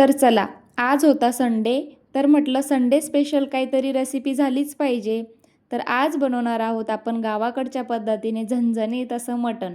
तर चला आज होता संडे तर म्हटलं संडे स्पेशल काहीतरी रेसिपी झालीच पाहिजे. तर आज बनवणार आहोत आपण गावाकडच्या पद्धतीने झणझणीत असं मटण.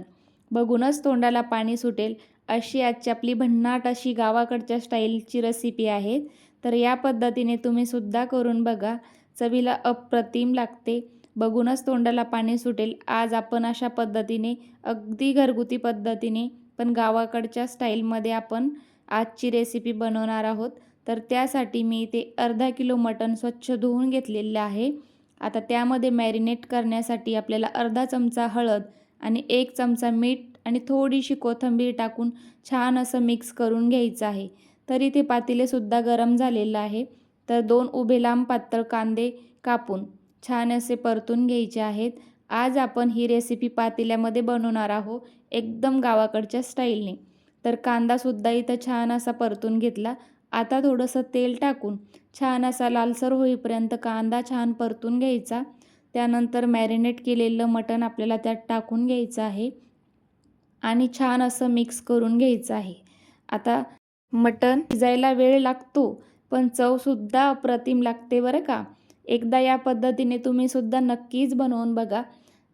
बघूनच तोंडाला पाणी सुटेल. अशी आजची आपली भन्नाट अशी गावाकडच्या स्टाईलची रेसिपी आहे. तर या पद्धतीने तुम्ही सुद्धा करून बघा. चवीला अप्रतिम लागते. बघूनच तोंडाला पाणी सुटेल. आज आपण अशा पद्धतीने अगदी घरगुती पद्धतीने पण गावाकडच्या स्टाईलमध्ये आपण आजची रेसिपी बनवणार आहोत. तर त्यासाठी मी इथे अर्धा किलो मटण स्वच्छ धुवून घेतलेलं आहे. आता त्यामध्ये मॅरिनेट करण्यासाठी आपल्याला अर्धा चमचा हळद आणि एक चमचा मीठ आणि थोडीशी कोथिंबीर टाकून छान असं मिक्स करून घ्यायचं आहे. तर इथे पातेलेसुद्धा गरम झालेलं आहे. तर दोन उभे लांब पातळ कांदे कापून छान असे परतून घ्यायचे आहेत. आज आपण ही रेसिपी पातेल्यामध्ये बनवणार आहोत एकदम गावाकडच्या स्टाईलने तर कांदासुद्धा इथं छान असा परतून घेतला. आता थोडंसं तेल टाकून छान असा लालसर होईपर्यंत कांदा छान परतून घ्यायचा. त्यानंतर मॅरिनेट केलेलं मटण आपल्याला त्यात टाकून घ्यायचं आहे आणि छान असं मिक्स करून घ्यायचं आहे. आता मटण शिजायला वेळ लागतो पण चवसुद्धा अप्रतिम लागते बरं का. एकदा या पद्धतीने तुम्ही सुद्धा नक्कीच बनवून बघा.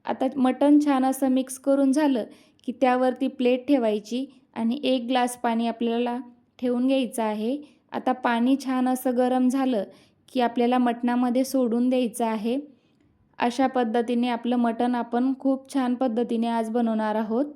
आता मटण छान असं मिक्स करून झालं की त्यावरती प्लेट ठेवायची आणि एक ग्लास पाणी आपल्याला ठेवून घ्यायचं आहे. आता पाणी छान असं गरम झालं की आपल्याला मटणामध्ये सोडून द्यायचं आहे. अशा पद्धतीने आपलं मटण आपण खूप छान पद्धतीने आज बनवणार आहोत.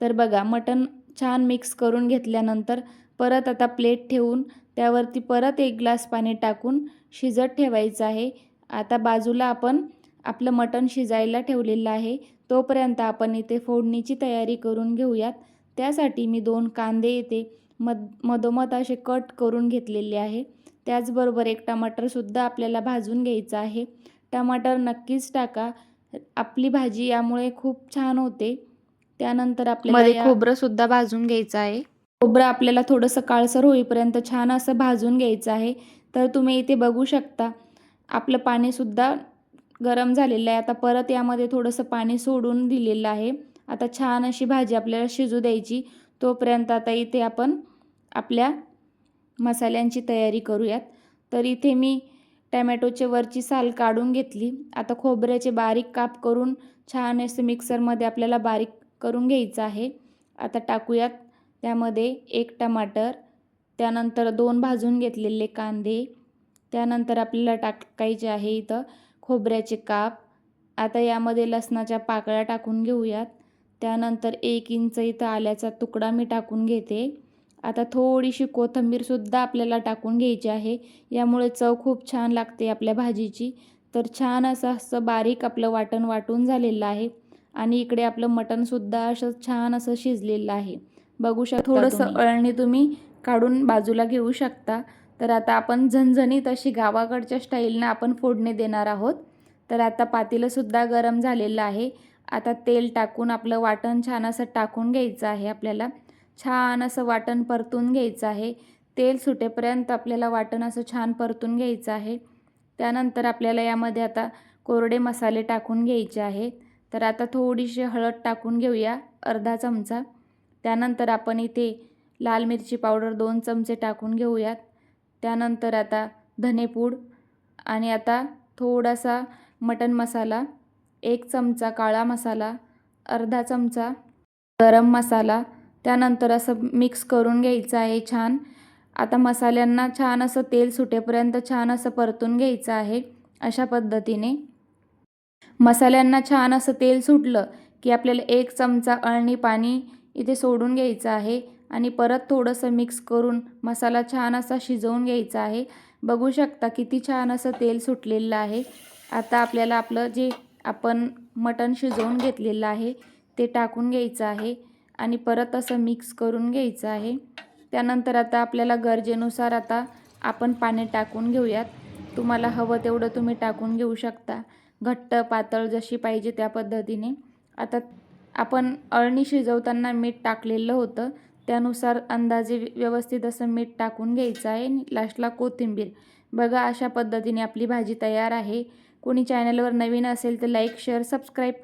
तर बघा मटण छान मिक्स करून घेतल्यानंतर परत आता प्लेट ठेवून त्यावरती परत एक ग्लास पाणी टाकून शिजत ठेवायचं आहे. आता बाजूला आपण आपलं मटण शिजायला ठेवलेलं आहे. तोपर्यंत आपण इथे फोडणीची तयारी करून घेऊयात. त्यासाठी मी दोन कांदे येते मध मधोमध असे कट करून घेतलेले आहे. त्याचबरोबर एक टमाटरसुद्धा आपल्याला भाजून घ्यायचं आहे. टमाटर नक्कीच टाका. आपली भाजी यामुळे खूप छान होते. त्यानंतर आपल्याला खोबरंसुद्धा भाजून घ्यायचं आहे. खोबरं आपल्याला थोडंसं काळसर होईपर्यंत छान असं भाजून घ्यायचं आहे. तर तुम्ही इथे बघू शकता. आपलं पाणीसुद्धा गरम झालेलं आहे. आता परत यामध्ये थोडंसं पाणी सोडून दिलेलं आहे. आता छान अशी भाजी आपल्याला शिजू द्यायची. तोपर्यंत आता इथे आपण आपल्या मसाल्यांची तयारी करूयात. तर इथे मी टॅमॅटोचे वरची साल काढून घेतली. आता खोबऱ्याचे बारीक काप करून छान असं मिक्सरमध्ये आपल्याला बारीक करून घ्यायचं आहे. आता टाकूयात. त्यामध्ये एक टमाटर त्यानंतर दोन भाजून घेतलेले कांदे त्यानंतर आपल्याला टाकायचे आहे इथं. खोबऱ्याचे काप. आता यामध्ये लसणाच्या पाकळ्या टाकून घेऊयात. त्यानंतर एक इंच इथं आल्याचा तुकडा मी टाकून घेते. आता थोडीशी कोथिंबीरसुद्धा आपल्याला टाकून घ्यायची आहे. यामुळे चव खूप छान लागते आपल्या भाजीची. तर छान असं असं बारीक आपलं वाटण वाटून झालेलं आहे. आणि इकडे आपलं मटणसुद्धा असं छान असं शिजलेलं आहे. बघू शकता थोडंसं अळणी तुम्ही काढून बाजूला घेऊ शकता. तर आता आपण झणझणीत अशी गावाकडच्या स्टाईलनं आपण फोडणी देणार आहोत. तर आता पातेलंसुद्धा गरम झालेलं आहे. आता तेल टाकून आपलं वाटण छान असं टाकून घ्यायचं आहे आपल्याला. छान असं वाटण परतून घ्यायचं आहे. तेल सुटेपर्यंत आपल्याला वाटण असं छान परतून घ्यायचं आहे. त्यानंतर आपल्याला यामध्ये आता कोरडे मसाले टाकून घ्यायचे आहेत तर आता थोडीशी हळद टाकून घेऊया अर्धा चमचा. त्यानंतर आपण इथे लाल मिरची पावडर दोन चमचे टाकून घेऊयात. त्यानंतर आता धनेपूड आणि आता थोडासा मटन मसाला एक चमचा काळा मसाला अर्धा चमचा गरम मसाला त्यानंतर असं मिक्स करून घ्यायचं आहे छान. आता मसाल्यांना छान असं तेल सुटेपर्यंत छान असं परतून घ्यायचं आहे अशा पद्धतीने. मसाल्यांना छान असं तेल सुटलं की आपल्याला एक चमचा अळणी पाणी इथे सोडून घ्यायचं आहे. आणि परत थोडंसं मिक्स करून मसाला छान असा शिजवून घ्यायचा आहे. बघू शकता किती छान असं तेल सुटलेलं आहे. आता आपल्याला आपलं जे आपण मटण शिजवून घेतलेलं आहे ते टाकून घ्यायचं आहे आणि परत असं मिक्स करून घ्यायचं आहे. त्यानंतर आता आपल्याला गरजेनुसार आता आपण पाणी टाकून घेऊयात. तुम्हाला हवं तेवढं तुम्ही टाकून घेऊ शकता. घट्ट पातळ जशी पाहिजे त्या पद्धतीने. आता आपण अळणी शिजवताना मीठ टाकलेलं होतं. त्यानुसार अंदाजे व्यवस्थित असं मीठ टाकून घ्यायचं आहे लास्टला कोथिंबीर. बघा अशा पद्धतीने आपली भाजी तयार आहे. कोणी चॅनलवर नवीन असेल तर लाईक शेअर सबस्क्राईब